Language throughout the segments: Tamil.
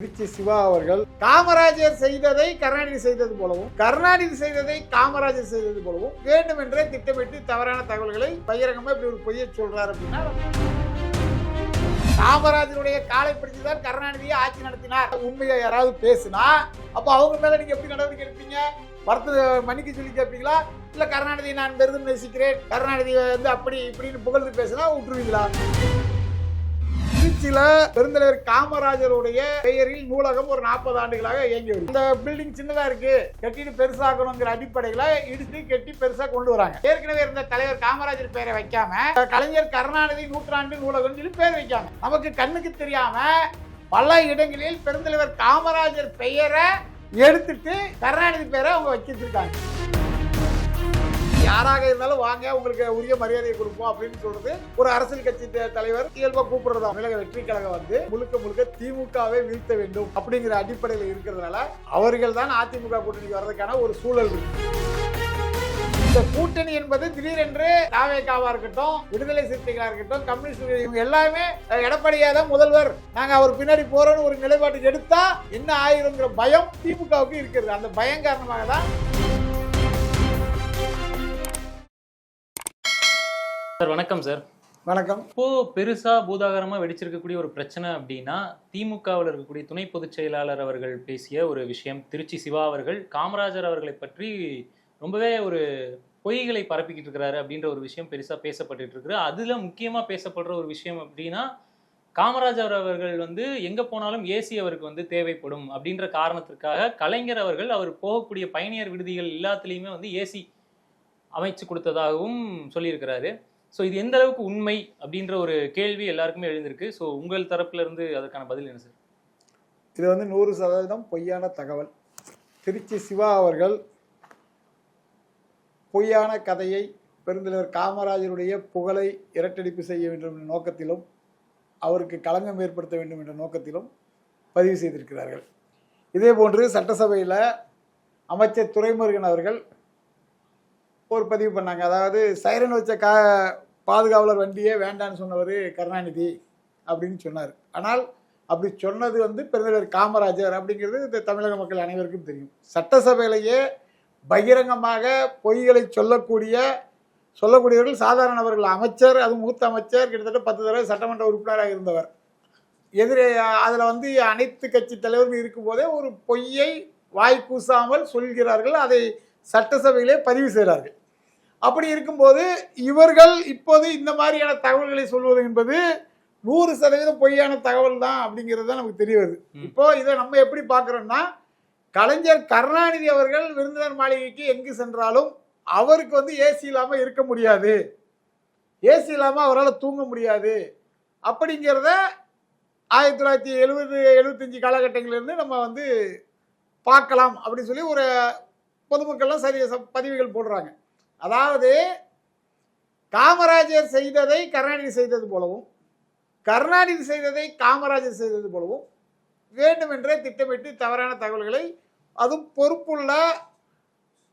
திருச்சி சிவா அவர்கள் காமராஜர் செய்ததை கருணாநிதி செய்தது போலவும் கருணாநிதி செய்ததை காமராஜர் செய்தது போலவும் வேண்டும் என்றே திட்டமிட்டு தவறான தகவல்களை பகிரங்கமா இப்படி ஒரு பொய்யை சொல்றாரு அப்படின்னா காமராஜருடைய காலை பிடிச்சுதான் கருணாநிதியை ஆட்சி நடத்தினார். உண்மையை யாராவது பேசுனா அப்போ அவங்க மேல நீங்க எப்படி நடவடிக்கை எடுப்பீங்க? வருத்த மன்னிக்க சொல்லி கேட்பீங்களா? இல்ல கருணாநிதியை நான் பெரிதும் நேசிக்கிறேன். கருணாநிதி வந்து அப்படி இப்படின்னு புகழ்ந்து பேசினா விட்டுருவீங்களா? திருச்சியில பெருந்தலைவர் காமராஜருடைய பெயரில் நூலகம் ஒரு நாற்பது ஆண்டுகளாக இயங்கி வருது. இந்த பில்டிங் சின்னதா இருக்கு. கட்டிட்டு பெருசாக்கணுங்கிற அடிப்படையில இடித்து கட்டி பெருசா கொண்டு வராங்க. ஏற்கனவே இருந்த தலைவர் காமராஜர் பெயரை வைக்காம கலைஞர் கருணாநிதி நூற்றாண்டு நூலகம் சொல்லி பேர் வைக்காங்க நமக்கு கண்ணுக்கு தெரியாம பல இடங்களில் பெருந்தலைவர் காமராஜர் பெயரை எடுத்துட்டு கருணாநிதி பெயரை அவங்க வச்சிருக்காங்க யாராக இருந்தாலும் வாங்க உங்களுக்கு உரிய மரியாதையை கொடுப்போம் அப்படின்னு சொல்றது ஒரு அரசியல் கட்சி தலைவர் இயல்பா கூப்பிடுறதா. தமிழக வெற்றி கழகம் வந்து முழுக்க முழுக்க திமுகவை வீழ்த்த வேண்டும் அப்படிங்கிற அடிப்படையில் இருக்கிறதுனால அவர்கள் தான் அதிமுக கூட்டணிக்கு வர்றதுக்கான ஒரு சூழல் இருக்கு. இந்த கூட்டணி என்பது திடீரென்று தாவேக்காவா இருக்கட்டும் விடுதலை சிறுத்தைகளா இருக்கட்டும் கம்யூனிஸ்ட் இவங்க எல்லாமே அஹ், எடப்பாடியா தான் முதல்வர். நாங்க அவர் பின்னாடி போறோம்னு ஒரு நிலைப்பாட்டுக்கு எடுத்தா என்ன ஆயிருங்கிற பயம் திமுகவுக்கு இருக்கிறது. அந்த பயம் காரணமாக தான் சார் வணக்கம் சார். வணக்கம். இப்போ பெருசா பூதாகரமா வெடிச்சிருக்கக்கூடிய ஒரு பிரச்சனை அப்படின்னா திமுகவில் இருக்கக்கூடிய துணை பொதுச் செயலாளர் அவர்கள் பேசிய ஒரு விஷயம். திருச்சி சிவா அவர்கள் காமராஜர் அவர்களை பற்றி ரொம்பவே ஒரு பொய்களை பரப்பிக்கிட்டு இருக்கிறாரு அப்படின்ற ஒரு விஷயம் பெருசா பேசப்பட்டுட்டு இருக்கு அதுல முக்கியமா பேசப்படுற ஒரு விஷயம் அப்படின்னா காமராஜர் அவர்கள் வந்து எங்க போனாலும் ஏசி அவருக்கு வந்து தேவைப்படும் அப்படின்ற காரணத்திற்காக கலைஞர் அவர்கள் அவர் போகக்கூடிய பயணியர் விடுதிகள் எல்லாத்துலேயுமே வந்து ஏசி அமைச்சு கொடுத்ததாகவும் சொல்லியிருக்கிறாரு. ஸோ இது எந்த அளவுக்கு உண்மை அப்படின்ற ஒரு கேள்வி எல்லாருக்குமே எழுந்திருக்கு. ஸோ உங்கள் தரப்புல இருந்து அதற்கான பதில் என்ன சார் இது வந்து நூறு சதவீதம் பொய்யான தகவல். திருச்சி சிவா அவர்கள் பொய்யான கதையை பெருந்தலைவர் காமராஜருடைய புகழை இரட்டடிப்பு செய்ய வேண்டும் என்ற நோக்கத்திலும் அவருக்கு களங்கம் ஏற்படுத்த வேண்டும் என்ற நோக்கத்திலும் பதிவு செய்திருக்கிறார்கள். இதே போன்று சட்டசபையில் அமைச்சர் துரைமுருகன் அவர்கள் ஒரு பதிவு பண்ணாங்க. அதாவது சைரன் வச்ச கா பாதுகாவலர் வண்டியே வேண்டான்னு சொன்னவர் கருணாநிதி அப்படின்னு சொன்னார். ஆனால் அப்படி சொன்னது வந்து பெருந்தலைவர் காமராஜர் அப்படிங்கிறது இந்த தமிழக மக்கள் அனைவருக்கும் தெரியும். சட்டசபையிலேயே பகிரங்கமாக பொய்களை சொல்லக்கூடிய சொல்லக்கூடியவர்கள் சாதாரண அவர்கள் அமைச்சர் அது மூத்த அமைச்சர் கிட்டத்தட்ட பத்து தடவை சட்டமன்ற உறுப்பினராக இருந்தவர். எதிரே அதில் வந்து அனைத்து கட்சி தலைவர்கள் இருக்கும்போதே ஒரு பொய்யை வாய் கூசாமல் சொல்கிறார்கள். அதை சட்டசபையிலே பதிவு செய்கிறார்கள். அப்படி இருக்கும்போது இவர்கள் இப்போது இந்த மாதிரியான தகவல்களை சொல்வது என்பது நூறு சதவீதம் பொய்யான தகவல் தான் அப்படிங்கிறது தான் நமக்கு தெரிய வருது. இப்போ இதை நம்ம எப்படி பார்க்குறோம்னா கலைஞர் கருணாநிதி அவர்கள் விருந்தினர் மாளிகைக்கு எங்கு சென்றாலும் அவருக்கு வந்து ஏசி இல்லாமல் இருக்க முடியாது. ஏசி இல்லாமல் அவரால் தூங்க முடியாது. அப்படிங்கிறத ஆயிரத்தி தொள்ளாயிரத்தி எழுபது எழுபத்தஞ்சு காலகட்டங்களிலிருந்து நம்ம வந்து பார்க்கலாம் அப்படின்னு சொல்லி ஒரு பொதுமக்கள்லாம் சரி பதிவுகள் போடுறாங்க. அதாவது காமராஜர் செய்ததை கருணாநிதி செய்தது போலவும் கருணாநிதி செய்ததை காமராஜர் செய்தது போலவும் வேண்டுமென்றே திட்டமிட்டு தவறான தகவல்களை அதுவும் பொறுப்புள்ள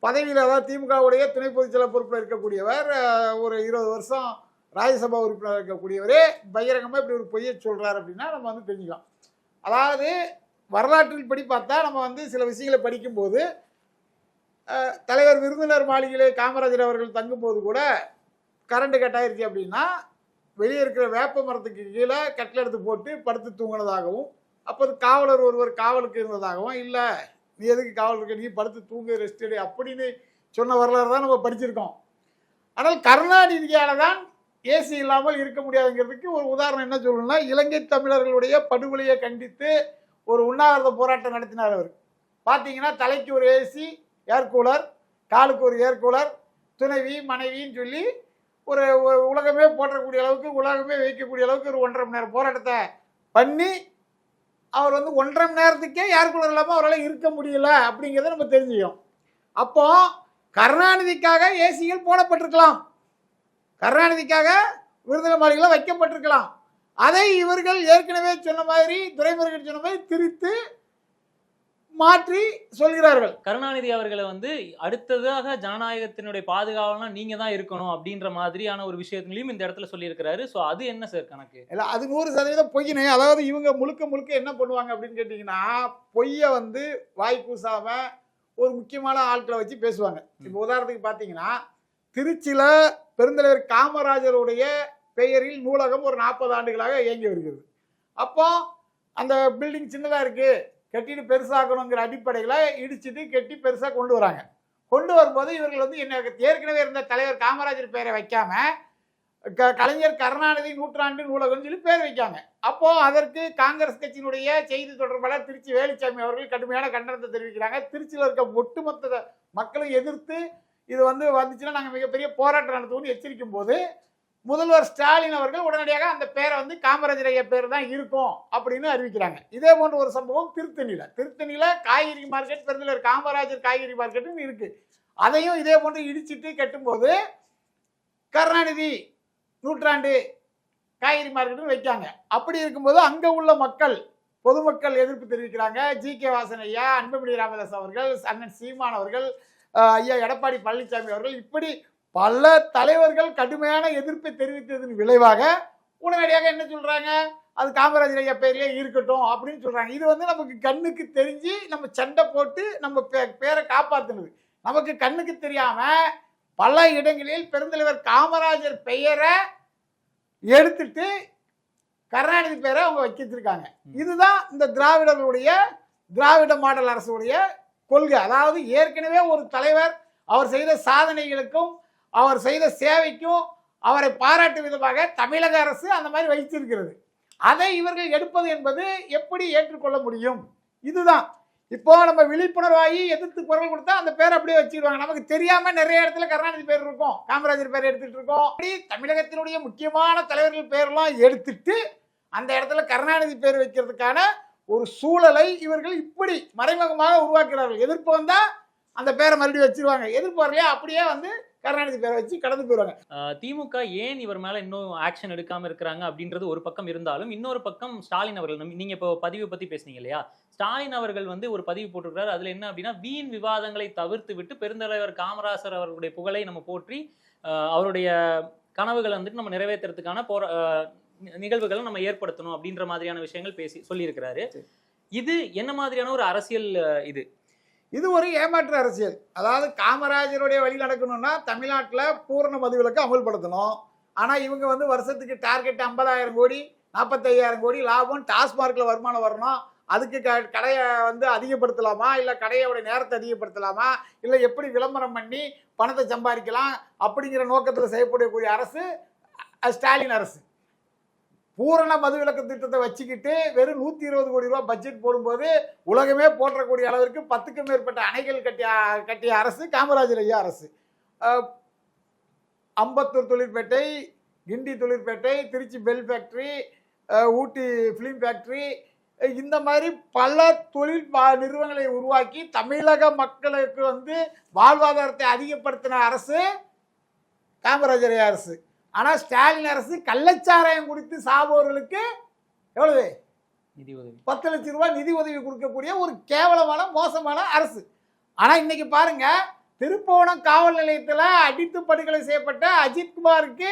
பதவியில் அதாவது திமுகவுடைய துணை பொதுச்செயலாளர் பொறுப்பில் இருக்கக்கூடியவர் ஒரு இருபது வருஷம் ராஜ்யசபா உறுப்பினர் இருக்கக்கூடியவரே பகிரங்கமாக இப்படி ஒரு பொய்யை சொல்கிறார் அப்படின்னா நம்ம வந்து தெரிஞ்சுக்கலாம். அதாவது வரலாற்றில் படி பார்த்தா நம்ம வந்து சில விஷயங்களை படிக்கும்போது தலைவர் விருந்தினர் மாளிகையிலே காமராஜர் அவர்கள் தங்கும்போது கூட கரண்ட் கட் ஆயிருச்சு அப்படின்னா வெளியே இருக்கிற வேப்ப மரத்துக்கு கீழே கட்டில் எடுத்து போட்டு படுத்து தூங்கினதாகவும் அப்போது காவலர் ஒருவர் காவலுக்கு இருந்ததாகவும் இல்லை நீ எதுக்கு காவல் இருக்க? நீ படுத்து தூங்கு ரெஸ்ட் எடு அப்படின்னு சொன்ன வரலாறு தான் நம்ம படிச்சிருக்கோம். ஆனால் கருணாநிதியால் தான் ஏசி இல்லாமல் இருக்க முடியாதுங்கிறதுக்கு ஒரு உதாரணம் என்ன சொல்லணும்னா இலங்கை தமிழர்களுடைய படுகொலையை கண்டித்து ஒரு உண்ணாவிரத போராட்டம் நடத்தினார் அவர். பார்த்தீங்கன்னா தலைக்கு ஒரு ஏசி ஏர் கூலர் காலுக்கு ஒரு ஏர் கூலர் துணைவி மனைவின்னு சொல்லி ஒரு உலகமே போற்றக்கூடிய அளவுக்கு உலகமே வைக்கக்கூடிய அளவுக்கு ஒரு ஒன்றரை மணி நேரம் போராட்டத்தை பண்ணி அவர் வந்து ஒன்றரை மணி நேரத்துக்கே ஏர் கூலர் இல்லாமல் அவரால் இருக்க முடியல அப்படிங்கிறத நம்ம தெரிஞ்சுக்கோம் அப்போ கருணாநிதிக்காக ஏசிகள் போடப்பட்டிருக்கலாம். கருணாநிதிக்காக விருதுநகர் மாளிகையில் வைக்கப்பட்டிருக்கலாம். அதை இவர்கள் ஏற்கனவே சொன்ன மாதிரி துறைமுருகன் சொன்ன மாதிரி திரித்து மாற்றி சொல்கிறார்கள். கருணாநிதி அவர்களை வந்து அடுத்ததாக ஜனநாயகத்தினுடைய பாதுகாவலனா நீங்க தான் இருக்கணும் அப்படின்ற மாதிரியான ஒரு விஷயத்திலையும் இந்த இடத்துல சொல்லியிருக்கிறாரு. சோ அது என்ன சார் கணக்கு? இல்ல அது நூறு சதவீதம் பொய்யினே. அதாவது இவங்க முழுக்க முழுக்க என்ன பண்ணுவாங்க அப்படின்னு கேட்டிங்கன்னா பொய்யை வந்து வாய் கூசாம ஒரு முக்கியமான ஆட்களை வச்சு பேசுவாங்க. இப்போ உதாரணத்துக்கு பார்த்தீங்கன்னா திருச்சியில் பெருந்தலைவர் காமராஜருடைய பெயரில் நூலகம் ஒரு நாற்பது ஆண்டுகளாக இயங்கி வருகிறது. அப்போ அந்த பில்டிங் சின்னதாக இருக்கு. கெட்டிட்டு பெருசாகணுங்கிற அடிப்படையில் இடிச்சிட்டு கட்டி பெருசாக கொண்டு வராங்க. கொண்டு வரும்போது இவர்கள் வந்து என்ன ஏற்கனவே இருந்த தலைவர் காமராஜர் பெயரை வைக்காம க- கலைஞர் கருணாநிதி நூற்றாண்டு நூலகம்னு சொல்லி பேர் வைக்காங்க. அப்போது அதற்கு காங்கிரஸ் கட்சியினுடைய செய்தி தொடர்பாளர் திருச்சி வேலுச்சாமி அவர்கள் கடுமையான கண்டனத்தை தெரிவிக்கிறாங்க. திருச்சியில் இருக்க ஒட்டுமொத்த மக்களும் எதிர்த்து இது வந்து வந்துச்சுன்னா நாங்கள் மிகப்பெரிய போராட்டம் நடத்துவோம்னு எச்சரிக்கும் போது முதல்வர் ஸ்டாலின் அவர்கள் உடனடியாக அந்த பேரை வந்து காமராஜர் ஐயா பேர் தான் இருக்கும் அப்படின்னு அறிவிக்கிறாங்க. இதே போன்ற ஒரு சம்பவம் திருத்தணியில். திருத்தணியில் காய்கறி மார்க்கெட் பெருந்தலர் காமராஜர் காய்கறி மார்க்கெட்டுன்னு இருக்கு. அதையும் இதே போன்று இடிச்சிட்டு கட்டும்போது கருணாநிதி நூற்றாண்டு காய்கறி மார்க்கெட்டுன்னு வைக்காங்க. அப்படி இருக்கும்போது அங்கே உள்ள மக்கள் பொதுமக்கள் எதிர்ப்பு தெரிவிக்கிறாங்க. ஜி கே வாசன் ஐயா அன்புமணி ராமதாஸ் அவர்கள் அண்ணன் சீமான் அவர்கள் ஐயா எடப்பாடி பழனிசாமி அவர்கள் இப்படி பல தலைவர்கள் கடுமையான எதிர்ப்பை தெரிவித்ததன் விளைவாக உடனடியாக என்ன சொல்றாங்க? அது காமராஜர் ஐயா பேர்லயே இருக்கட்டும் அப்படின்னு சொல்றாங்க. இது வந்து நமக்கு கண்ணுக்கு தெரிஞ்சு நம்ம சண்டை போட்டு நம்ம பேரை காப்பாத்துனது. நமக்கு கண்ணுக்கு தெரியாம பல இடங்களில் பெருந்தலைவர் காமராஜர் பெயரை எடுத்துட்டு கருணாநிதி பேரை அவங்க வச்சிருக்காங்க இதுதான் இந்த திராவிடர்களுடைய திராவிட மாடல் அரசுடைய கொள்கை. அதாவது ஏற்கனவே ஒரு தலைவர் அவர் செய்த சாதனைகளுக்கும் அவர் செய்த சேவைக்கும் அவரை பாராட்டும் விதமாக தமிழக அரசு அந்த மாதிரி வைத்திருக்கிறது. அதை இவர்கள் எடுப்பது என்பது எப்படி ஏற்றுக்கொள்ள முடியும்? இதுதான். இப்போ நம்ம விழிப்புணர்வாகி எதிர்த்து குரல் கொடுத்தா அந்த பேர் அப்படியே வச்சிருவாங்க நமக்கு தெரியாம நிறைய இடத்துல கருணாநிதி பேர் இருக்கும். காமராஜர் பேர் எடுத்துட்டு இருக்கோம். அப்படி தமிழகத்தினுடைய முக்கியமான தலைவர்கள் பேர்லாம் எடுத்துட்டு அந்த இடத்துல கருணாநிதி பேர் வைக்கிறதுக்கான ஒரு சூழலை இவர்கள் இப்படி மறைமுகமாக உருவாக்குறார்கள் எதிர்ப்பு வந்தா அந்த பேரை மறுபடியும் வச்சிருவாங்க. எதிர்ப்பு வரலையா? அப்படியே வந்து கருணாநிதி பேரை வச்சு கடந்து போயிடுவாங்க. திமுக ஏன் இவர் மேல இன்னும் ஆக்ஷன் எடுக்காம இருக்கிறாங்க அப்படின்றது ஒரு பக்கம் இருந்தாலும் இன்னொரு பக்கம் ஸ்டாலின் அவர்கள் நீங்க இப்போ பதிவு பத்தி பேசுனீங்க இல்லையா? ஸ்டாலின் அவர்கள் வந்து ஒரு பதிவு போட்டிருக்கிறார். அதுல என்ன அப்படின்னா வீண் விவாதங்களை தவிர்த்து விட்டு பெருந்தலைவர் காமராசர் அவர்களுடைய புகழை நம்ம போற்றி அவருடைய கனவுகளை வந்துட்டு நம்ம நிறைவேற்றுறதுக்கான நி- நிகழ்வுகளை நம்ம ஏற்படுத்தணும் அப்படின்ற மாதிரியான விஷயங்கள் பேசி சொல்லியிருக்கிறாரு. இது என்ன மாதிரியான ஒரு அரசியல் இது? இது ஒரு ஏமாற்று அரசியல். அதாவது காமராஜருடைய வழி நடக்கணும்னா தமிழ்நாட்டில் பூரண மதுவிலக்கு அமல்படுத்தணும். ஆனால் இவங்க வந்து வருஷத்துக்கு டார்கெட் ஐம்பதாயிரம் கோடி நாற்பத்தையாயிரம் கோடி லாபம் டாஸ்மார்க்கில் வருமானம் வரணும். அதுக்கு க கடையை வந்து அதிகப்படுத்தலாமா? இல்லை கடையோட நேரத்தை அதிகப்படுத்தலாமா? இல்லை எப்படி விளம்பரம் பண்ணி பணத்தை சம்பாதிக்கலாம்? அப்படிங்கிற நோக்கத்தில் செய்யப்படக்கூடிய அரசு ஸ்டாலின் அரசு. பூரண மதுவிலக்கு திட்டத்தை வச்சுக்கிட்டு வெறும் நூற்றி இருபது கோடி ரூபா பட்ஜெட் போடும்போது உலகமே போற்றக்கூடிய அளவிற்கு பத்துக்கும் மேற்பட்ட அணைகள் கட்டிய கட்டிய அரசு காமராஜர் ஐயா அரசு. அம்பத்தூர் தொழிற்பேட்டை Guindy தொழிற்பேட்டை Tiruchi BHEL factory Ooty film factory இந்த மாதிரி பல தொழில் நிறுவனங்களை உருவாக்கி தமிழக மக்களுக்கு வந்து வாழ்வாதாரத்தை அதிகப்படுத்தின அரசு காமராஜர் ஐயா அரசு. ஆனால் ஸ்டாலின் அரசு கள்ளச்சாராயம் குடித்து சாபவர்களுக்கு எவ்வளவு? நிதி உதவி பத்து லட்சம் ரூபாய் நிதி உதவி கொடுக்கக்கூடிய ஒரு கேவலமான மோசமான அரசு. ஆனா இன்னைக்கு பாருங்க திருப்போணம் காவல் நிலையத்துல அடித்து படுகொலை செய்யப்பட்ட அஜித்குமாருக்கு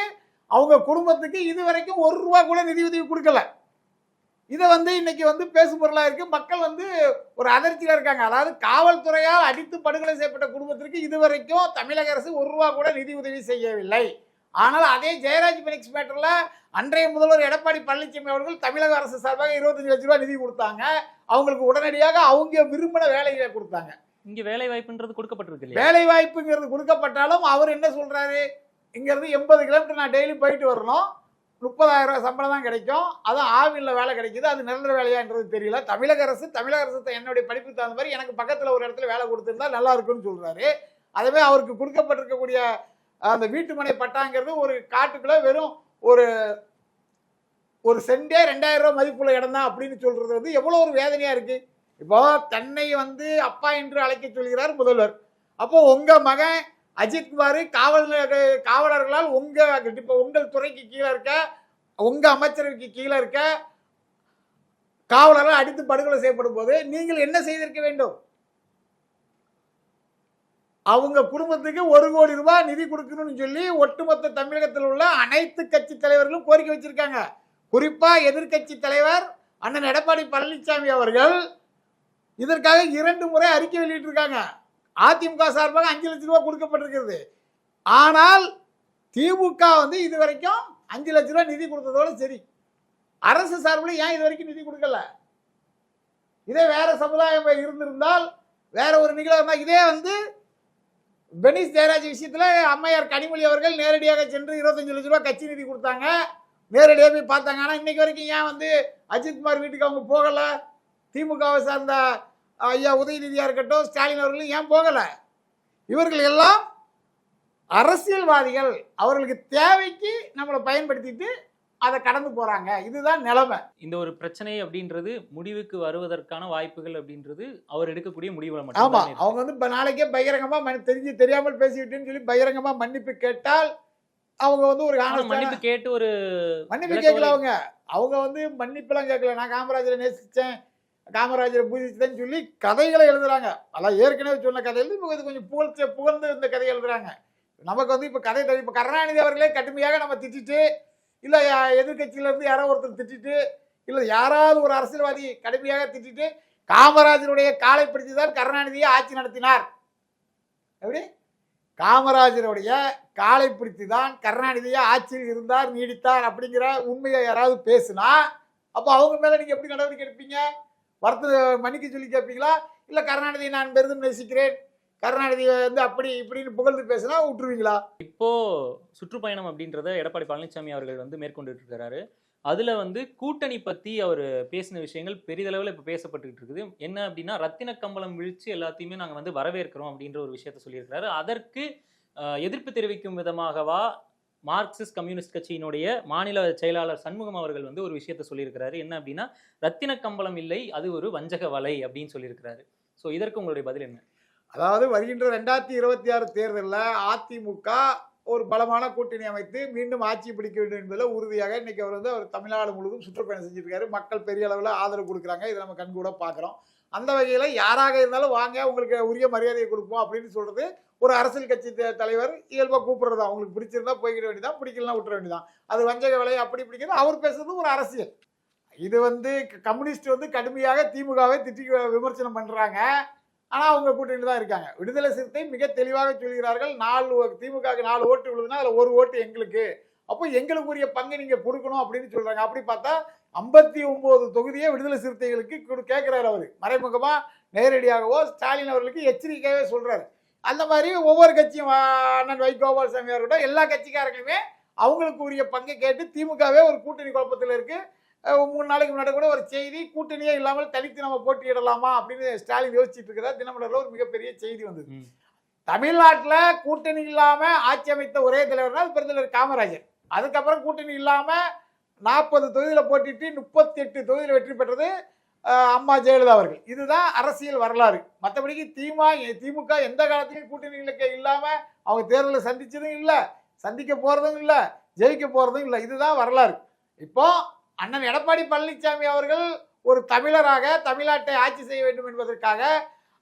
அவங்க குடும்பத்துக்கு இதுவரைக்கும் ஒரு ரூபா கூட நிதி உதவி கொடுக்கல. இதை வந்து இன்னைக்கு வந்து பேசும் பொருளா இருக்கு. மக்கள் வந்து ஒரு அதிர்ச்சியில இருக்காங்க. அதாவது காவல்துறையால் அடித்து படுகொலை செய்யப்பட்ட குடும்பத்திற்கு இதுவரைக்கும் தமிழக அரசு ஒரு ரூபா கூட நிதி உதவி செய்யவில்லை. ஆனால் அதே ஜெயராஜ் பெனிக்ஸ் மேட்டர்ல அன்றைய முதல்வர் எடப்பாடி பழனிசாமி அவர்கள் தமிழக அரசு சார்பாக இருபத்தஞ்சு லட்ச ரூபாய் நிதி கொடுத்தாங்க. அவங்களுக்கு உடனடியாக அவங்க விரும்பின வேலைகளை கொடுத்தாங்க. இங்க வேலை வாய்ப்புன்றது கொடுக்கப்பட்டிருக்கு வேலை வாய்ப்புங்கிறது கொடுக்கப்பட்டாலும் அவர் என்ன சொல்றாரு? இங்கிருந்து எண்பது கிலோமீட்டர் நான் டெய்லி போயிட்டு வரணும். முப்பதாயிரம் ரூபாய் சம்பளம் தான் கிடைக்கும். அதுவும் ஆவினில் வேலை கிடைக்குது. அது நிரந்தர வேலையான்றது தெரியல. தமிழக அரசு தமிழக அரசு என்னுடைய படிப்புக்கு தகுந்த மாதிரி எனக்கு பக்கத்தில் ஒரு இடத்துல வேலை கொடுத்துருந்தா நல்லா இருக்கும்னு சொல்றாரு. அதுவே அவருக்கு கொடுக்கப்பட்டிருக்கக்கூடிய அந்த வீட்டுமனை பட்டாங்கிறது ஒரு காட்டுக்குள்ள வெறும் ஒரு ஒரு சென்டே ரெண்டாயிரம் ரூபாய் மதிப்புள்ள இடம் தான் அப்படின்னு சொல்றது வந்து எவ்வளோ ஒரு வேதனையா இருக்கு. இப்போ தன்னை வந்து அப்பா என்று அழைக்க சொல்கிறார் முதல்வர். அப்போ உங்க மகன் அஜித்குமார் காவல் காவலர்களால் உங்க இப்போ உங்கள் துறைக்கு கீழே இருக்க உங்க அமைச்சருக்கு கீழே இருக்க காவலர்கள் அடித்து படுகொலை செய்யப்படும் போது நீங்கள் என்ன செய்திருக்க வேண்டும்? அவங்க குடும்பத்துக்கு ஒரு கோடி ரூபாய் நிதி கொடுக்கணும்னு சொல்லி ஒட்டுமொத்த தமிழகத்தில் உள்ள அனைத்து கட்சி தலைவர்களும் கோரிக்கை வச்சிருக்காங்க. குறிப்பாக எதிர்க்கட்சி தலைவர் அண்ணன் எடப்பாடி பழனிசாமி அவர்கள் இதற்காக இரண்டு முறை அறிக்கை வெளியிட்டிருக்காங்க. அதிமுக சார்பாக அஞ்சு லட்சம் ரூபாய் கொடுக்கப்பட்டிருக்கிறது. ஆனால் திமுக வந்து இது வரைக்கும் அஞ்சு லட்ச ரூபாய் நிதி கொடுத்ததோட சரி. அரசு சார்பில் ஏன் இது வரைக்கும் நிதி கொடுக்கல? இதே வேற சமுதாயம் இருந்திருந்தால் வேற ஒரு நிகழ்வு இருந்தால் இதே வந்து பெனிஸ் ஜெயராஜ் விஷயத்தில் அம்மையார் கனிமொழி அவர்கள் நேரடியாக சென்று இருபத்தஞ்சு லட்ச ரூபா கட்சி நிதி கொடுத்தாங்க. நேரடியாக போய் பார்த்தாங்க. ஆனால் இன்னைக்கு வரைக்கும் ஏன் வந்து அஜித்குமார் வீட்டுக்கு அவங்க போகலை? திமுகவை சார்ந்த ஐயா உதயநிதியாக இருக்கட்டும் ஸ்டாலின் அவர்களும் ஏன் போகலை? இவர்கள் எல்லாம் அரசியல்வாதிகள். அவர்களுக்கு தேவைக்கு நம்மளை பயன்படுத்திட்டு அதை கடந்து போறாங்க. இதுதான் நிலைமை. இந்த ஒரு பிரச்சனை அப்படின்றது முடிவுக்கு வருவதற்கான வாய்ப்புகள் அப்படின்றது அவர் எடுக்கக்கூடிய முடிவுல மட்டும் இருக்கு. அவங்க வந்து இப்ப நாளைக்கே பகிரங்கமா மன்- தெரிஞ்சு தெரியாமல் பேசிவிட்டேன்னு சொல்லி பகிரங்கமா மன்னிப்பு கேட்டால் அவங்க வந்து ஒரு மன்னிப்பு கேட்டு ஒரு மன்னிப்பு கேட்கல அவங்க. அவங்க வந்து மன்னிப்பெல்லாம் கேட்கல. நான் காமராஜரை நேசிச்சேன் காமராஜரை பூஜிச்சேன்னு சொல்லி கதைகளை எழுதுறாங்க. அதான் ஏற்கனவே சொன்ன கதையில் இப்போ இது கொஞ்சம் புகழ்ச்சி புகழ்ந்து இந்த கதை எழுதுறாங்க. நமக்கு வந்து இப்போ கதை இப்போ கருணாநிதி அவர்களே கடுமையாக நம்ம திட்டிட்டு இல்லை எதிர்கட்சியிலேருந்து யாரோ ஒருத்தர் திட்டிட்டு இல்லை யாராவது ஒரு அரசியல்வாதி கடுமையாக திட்டிட்டு காமராஜருடைய காலை பிடித்து தான் கருணாநிதியை ஆட்சி நடத்தினார். எப்படி? காமராஜருடைய காலை பிடித்து தான் கருணாநிதியை ஆட்சியில் இருந்தார் நீடித்தார் அப்படிங்கிற உண்மையை யாராவது பேசுனா அப்போ அவங்க மேலே நீங்கள் எப்படி நடவடிக்கை எடுப்பீங்க? வருத்த மன்னிக்க சொல்லி கேட்பீங்களா இல்லை கருணாநிதியை நான் பெரிதும் நேசிக்கிறேன். கருணாநிதி வந்து அப்படி இப்படின்னு புகழ்ந்து பேசினா விட்டுருவீங்களா? இப்போ சுற்றுப்பயணம் அப்படின்றத எடப்பாடி பழனிசாமி அவர்கள் வந்து மேற்கொண்டுட்டு இருக்கிறாரு அதுல வந்து கூட்டணி பத்தி அவர் பேசின விஷயங்கள் பெரிதளவில் இப்போ பேசப்பட்டுக்கிட்டு இருக்குது என்ன அப்படின்னா ரத்தின கம்பளம் விழிச்சு எல்லாத்தையுமே நாங்கள் வந்து வரவேற்கிறோம் அப்படின்ற ஒரு விஷயத்த சொல்லியிருக்கிறாரு. அதற்கு எதிர்ப்பு தெரிவிக்கும் விதமாகவா மார்க்சிஸ்ட் கம்யூனிஸ்ட் கட்சியினுடைய மாநில செயலாளர் சண்முகம் அவர்கள் வந்து ஒரு விஷயத்த சொல்லியிருக்கிறாரு. என்ன அப்படின்னா ரத்தின கம்பளம் இல்லை அது ஒரு வஞ்சக வலை அப்படின்னு சொல்லியிருக்கிறாரு. ஸோ இதற்கு உங்களுடைய பதில் என்ன? அதாவது வருகின்ற ரெண்டாயிரத்தி இருபத்தி ஆறு தேர்தலில் அதிமுக ஒரு பலமான கூட்டணி அமைத்து மீண்டும் ஆட்சி பிடிக்க வேண்டும் என்பதில் உறுதியாக இன்றைக்கி அவர் வந்து அவர் தமிழ்நாடு முழுவதும் சுற்றுப்பயணம் செஞ்சுருக்காரு. மக்கள் பெரிய அளவில் ஆதரவு கொடுக்குறாங்க. இதை நம்ம கண்கூட பார்க்குறோம். அந்த வகையில் யாராக இருந்தாலும் வாங்க உங்களுக்கு உரிய மரியாதையை கொடுப்போம் அப்படின்னு சொல்கிறது ஒரு அரசியல் கட்சி த- தலைவர் இயல்பாக கூப்பிடுறது. அவங்களுக்கு பிடிச்சிருந்தா போய்க்கிட வேண்டியதான் பிடிக்கலாம் விட்டுற வேண்டியதான் அது வஞ்சக விலை அப்படி பிடிக்கிறது அவர் பேசுறது ஒரு அரசியல். இது வந்து க- கம்யூனிஸ்ட் வந்து கடுமையாக திமுகவை திட்டி விமர்சனம் பண்ணுறாங்க ஆனால் அவங்க கூட்டணி தான் இருக்காங்க. விடுதலை சிறுத்தை மிக தெளிவாக சொல்கிறார்கள் நாலு திமுக திமுகவுக்கு நாலு ஓட்டு விழுதுன்னா அதில் ஒரு ஓட்டு எங்களுக்கு. அப்போ எங்களுக்கு உரிய பங்கு நீங்கள் கொடுக்கணும் அப்படின்னு சொல்கிறாங்க அப்படி பார்த்தா ஐம்பத்தி ஒம்பது தொகுதியே விடுதலை சிறுத்தைகளுக்கு கேட்குறாரு அவர். மறைமுகமாக நேரடியாகவோ ஸ்டாலின் அவர்களுக்கு எச்சரிக்கையாகவே சொல்கிறாரு அந்த மாதிரி ஒவ்வொரு கட்சியும் அண்ணன் வைகோபால் இருக்கட்டும் எல்லா கட்சிக்காரங்களுமே அவங்களுக்கு உரிய பங்கை கேட்டு திமுகவே ஒரு கூட்டணி குழப்பத்தில் இருக்குது மூணு நாளைக்கு முன்னாடி கூட ஒரு செய்தி கூட்டணியே இல்லாமல் தனித்து நம்ம போட்டியிடலாமா அப்படின்னு ஸ்டாலின் யோசிச்சுட்டு இருக்கிறார். தினமலர்ல ஒரு மிகப்பெரிய செய்தி வந்தது. தமிழ்நாட்டுல கூட்டணி இல்லாம ஆட்சி அமைத்த ஒரே தலைவர்னா அது பெருந்தலைவர் காமராஜர். அதுக்கப்புறம் கூட்டணி இல்லாம நாற்பது தொகுதியில போட்டிட்டு முப்பத்தி எட்டு தொகுதியில வெற்றி பெற்றது அம்மா ஜெயலலிதா அவர்கள். இதுதான் அரசியல் வரலாறு. மற்றபடிக்கு திமுக திமுக எந்த காலத்திலும் கூட்டணிகளுக்கு இல்லாம அவங்க தேர்தலை சந்திச்சதும் இல்ல சந்திக்க போறதும் இல்ல ஜெயிக்க போறதும் இல்ல. இதுதான் வரலாறு. இப்போ அண்ணன் எடப்பாடி பழனிசாமி அவர்கள் ஒரு தமிழராக தமிழ்நாட்டை ஆட்சி செய்ய வேண்டும் என்பதற்காக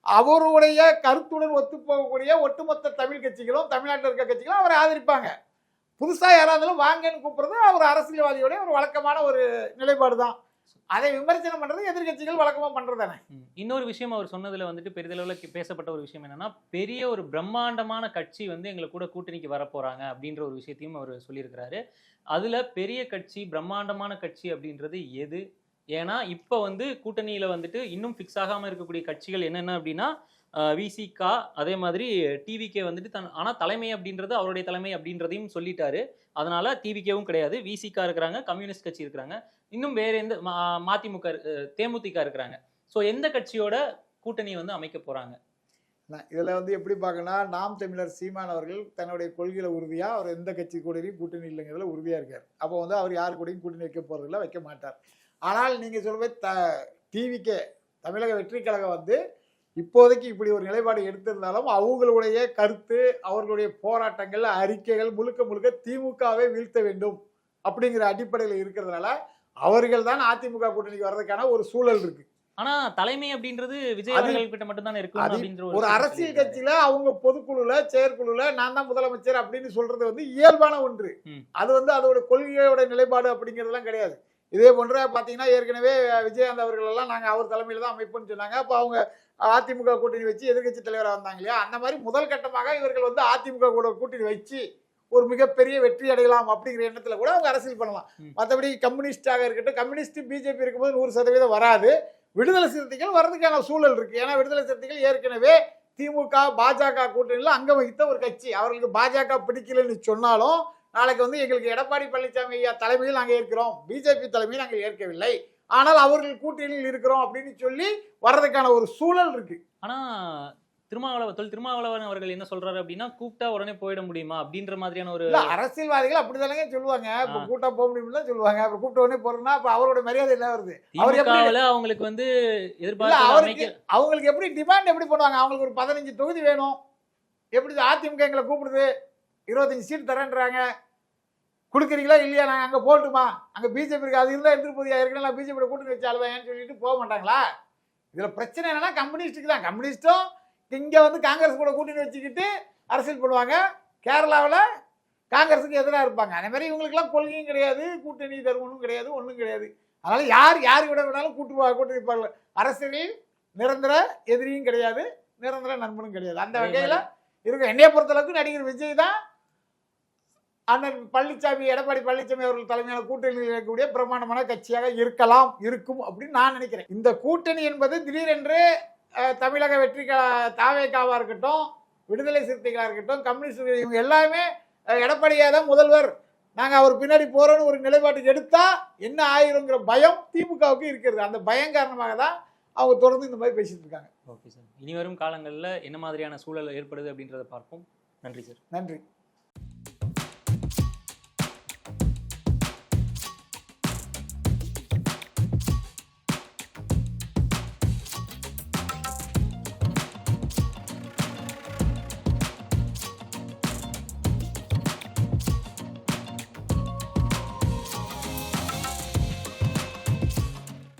அவருடைய கருத்துடன் ஒத்துப்போகக்கூடிய ஒட்டுமொத்த தமிழ் கட்சிகளும் தமிழ்நாட்டில் இருக்க கட்சிகளும் அவரை ஆதரிப்பாங்க. புதுசாக யாராக இருந்தாலும் வாங்கன்னு கூப்பிடுறது அவர் அரசியல்வாதியோடைய ஒரு வழக்கமான ஒரு நிலைப்பாடு தான் அதை விமர்சனம் பண்றது எதிர்க்கட்சிகள் வழக்கமா பண்றதானே இன்னொரு விஷயம் அவர் சொன்னதுல வந்துட்டு பெரிதளவில் பேசப்பட்ட ஒரு விஷயம் என்னன்னா பெரிய ஒரு பிரம்மாண்டமான கட்சி வந்து எங்களை கூட கூட்டணிக்கு வரப்போறாங்க அப்படின்ற ஒரு விஷயத்தையும் அவர் சொல்லியிருக்கிறாரு. அதுல பெரிய கட்சி பிரம்மாண்டமான கட்சி அப்படின்றது எது? ஏன்னா இப்போ வந்து கூட்டணியில வந்துட்டு இன்னும் ஃபிக்ஸ் ஆகாம இருக்கக்கூடிய கட்சிகள் என்னென்ன அப்படின்னா விசிகா அதே மாதிரி டிவிகே வந்துட்டு தன் ஆனால் தலைமை அப்படின்றது அவருடைய தலைமை அப்படின்றதையும் சொல்லிட்டாரு. அதனால டிவிகேவும் கிடையாது. விசிகா இருக்கிறாங்க கம்யூனிஸ்ட் கட்சி இருக்கிறாங்க. இன்னும் வேற எந்த மா- மதிமுக தேமுதிக இருக்கிறாங்க. ஸோ எந்த கட்சியோட கூட்டணி வந்து அமைக்க போறாங்க? இதில் வந்து எப்படி பார்க்கணும் நாம் தமிழர் சீமான் அவர்கள் தன்னுடைய கொள்கையில் உறுதியாக அவர் எந்த கட்சி கூடயும் கூட்டணி இல்லைங்கிறதுல உறுதியாக இருக்கார். அப்போ வந்து அவர் யார் கூடயும் கூட்டணி வைக்க போகிறதில்ல வைக்க மாட்டார். ஆனால் நீங்கள் சொல்வது த டிவிக்கே தமிழக வெற்றி கழகம் வந்து இப்போதைக்கு இப்படி ஒரு நிலைப்பாடு எடுத்திருந்தாலும் அவங்களுடைய கருத்து அவர்களுடைய போராட்டங்கள் அறிக்கைகள் முழுக்க முழுக்க திமுகவை வீழ்த்த வேண்டும் அப்படிங்கிற அடிப்படையில் இருக்கிறதுனால அவர்கள் தான் அதிமுக கூட்டணிக்கு வர்றதுக்கான ஒரு சூழல் இருக்கு. ஆனா தலைமை அப்படின்றது விஜய் அவர்கள் கிட்ட மட்டும் தானே இருக்கும் அது அப்படின்ற ஒரு அரசியல். கட்சியில அவங்க பொதுக்குழுல செயற்குழுல நான் தான் முதலமைச்சர் அப்படின்னு சொல்றது வந்து இயல்பான ஒன்று. அது வந்து அதோட கொள்கையோட நிலைப்பாடு அப்படிங்கிறதெல்லாம் கிடையாது. இதே போன்ற பாத்தீங்கன்னா ஏற்கனவே விஜயகாந்த் அவர்கள் எல்லாம் நாங்க அவர் தலைமையில தான் அமைப்புன்னு சொன்னாங்க. அப்ப அவங்க அதிமுக கூட்டணி வச்சு எதிர்க்கட்சி தலைவராக வந்தாங்க இல்லையா? அந்த மாதிரி முதல் கட்டமாக இவர்கள் வந்து அதிமுக கூட கூட்டணி வச்சு ஒரு மிகப்பெரிய வெற்றி அடையலாம் அப்படிங்கிற எண்ணத்துல கூட அவங்க அரசியல் பண்ணலாம். மற்றபடி கம்யூனிஸ்டாக இருக்கட்டும் கம்யூனிஸ்ட் பிஜேபி இருக்கும்போது நூறு சதவீதம் வராது. விடுதலை சிறுத்தைகள் வர்றதுக்கான சூழல் இருக்கு. ஏன்னா விடுதலை சிறுத்தைகள் ஏற்கனவே திமுக பாஜக கூட்டணியில் அங்கம் வகித்த ஒரு கட்சி. அவர்களுக்கு பாஜக பிடிக்கலன்னு சொன்னாலும் நாளைக்கு வந்து எங்களுக்கு எடப்பாடி பழனிசாமி ஐயா தலைமையில் நாங்கள் ஏற்கிறோம். பிஜேபி தலைமையில் நாங்கள் ஏற்கவில்லை. ஆனால் அவர்கள் கூட்டணியில் இருக்கிறோம் அப்படின்னு சொல்லி வர்றதுக்கான ஒரு சூழல் இருக்கு. ஆனா திருமாவளவன் தொல் திருமாவளவன் அவர்கள் என்ன சொல்றாரு அப்படின்னா கூப்பிட்டா உடனே போயிட முடியுமா? அப்படின்ற மாதிரியான ஒரு இல்ல அரசியல்வாதிகள் அப்படிதானங்க சொல்லுவாங்க. இப்ப. கூட்டா போக முடியும்னு சொல்லுவாங்க. அப்புறம் கூப்பிட்ட உடனே போறோம்னா அப்ப அவரோட மரியாதை என்ன வருது? அவர் அவங்களுக்கு வந்து இல்ல எதிர்பார்த்து அவருக்கு அவங்களுக்கு எப்படி டிமாண்ட் எப்படி பண்ணுவாங்க? அவங்களுக்கு ஒரு பதினஞ்சு தொகுதி வேணும். எப்படி அதிமுக எங்களை கூப்பிடுது? இருபத்தஞ்சு சீட் தரேன்றாங்க. கொடுக்குறீங்களா இல்லையா? நாங்கள் அங்கே போட்டுமா அங்கே பிஜேபி இருக்கு? அது இருந்தால் எடுத்துட்டு போதியா ஏற்கனவே பிஜேபியோட கூட்டணி வச்சாலுவேன்னு சொல்லிட்டு போக மாட்டாங்களா? இதில் பிரச்சனை என்னன்னா கம்யூனிஸ்ட்டுக்கு தான். கம்யூனிஸ்ட்டும் இங்கே வந்து காங்கிரஸ் கூட கூட்டணி வச்சுக்கிட்டு அரசியல் பண்ணுவாங்க. கேரளாவில் காங்கிரஸுக்கு எதிராக இருப்பாங்க. அதே மாதிரி இவங்களுக்குலாம் கொள்கையும் கிடையாது கூட்டணி தருவனும் கிடையாது ஒன்றும் கிடையாது. அதனால யார் யார் விட வேணாலும் கூட்டு கூட்டணி அரசியலில் நிரந்தர எதிரியும் கிடையாது நிரந்தர நண்பனும் கிடையாது. அந்த வகையில் இருக்கும் என்னைய பொறுத்தளவுக்கு நடிகர் விஜய் தான் அண்ணன் பழனிசாமி எடப்பாடி பழனிசாமி அவர்கள் தலைமையிலான கூட்டணியில் இருக்கக்கூடிய பிரமாண்டமான கட்சியாக இருக்கலாம் இருக்கும் அப்படின்னு நான் நினைக்கிறேன். இந்த கூட்டணி என்பது திடீரென்று தமிழக வெற்றி தாவேக்காவா இருக்கட்டும் விடுதலை சிறுத்தைகளா இருக்கட்டும் கம்யூனிஸ்ட் இவங்க எல்லாமே அஹ், எடப்பாடியா தான் முதல்வர். நாங்க அவர் பின்னாடி போறோம்னு ஒரு நிலைப்பாட்டுக்கு எடுத்தா என்ன ஆயிருங்கிற பயம் திமுகவுக்கு இருக்கிறது. அந்த பயம் காரணமாக தான் அவங்க தொடர்ந்து இந்த மாதிரி பேசிட்டு இருக்காங்க. Okay sir. இனி வரும் காலங்கள்ல என்ன மாதிரியான சூழல் ஏற்படுது அப்படின்றத பார்ப்போம். நன்றி சார். நன்றி.